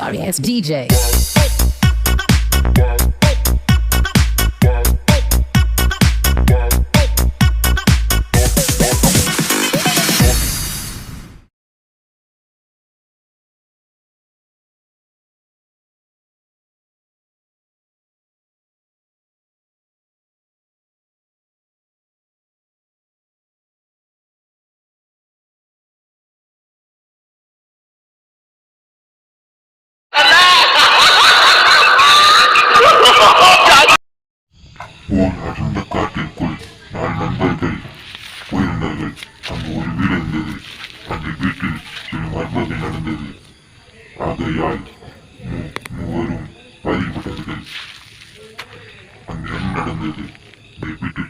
sorry, as DJ. Phone அடர்ந்த காட்டிற்குள் நாலு நண்பர்கள் போயிருந்தார்கள் அங்கு ஒரு வீடு இருந்தது. அந்த வீட்டில் சில மர்மங்கள் நடந்தது. ஆகையால் மூவரும் பாதிக்கப்பட்டவர்கள். அங்கு என்ன நடந்தது? இந்த வீட்டிற்குள்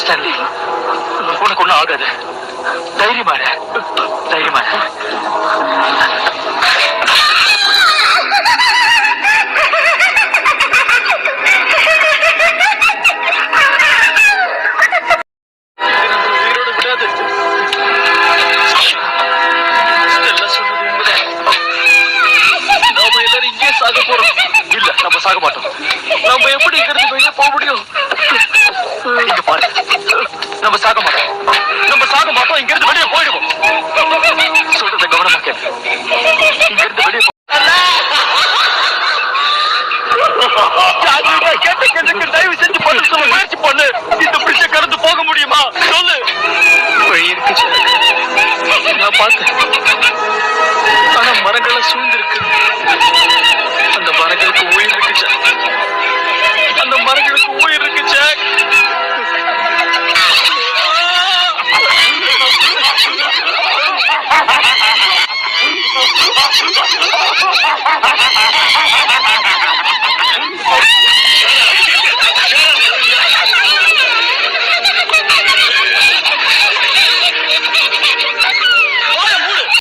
ஸ்டெல்லா சொன்னது உண்மைதான். நாம எல்லாரும் இங்கேயே சாக போறோம். இல்ல நம்ம சாக மாட்டோம் நம்ம எப்படி இங்கிருந்து வெளியே போக முடியும்? கேட்ட கேள்விக்கு தயவு செஞ்சு பதில் சொல்ல முயற்சி பண்ணு. இந்த பிடிச்ச கடந்து போக முடியுமா? சொல்லு. இருக்கு. நான் பார்த்தேன் ஆனா மரங்களை சூழ்ந்திருக்கு. அந்த மரங்களுக்கு உயிர் இருக்கு அந்த மரங்களுக்கு உயிர் இருக்கு ஜாக்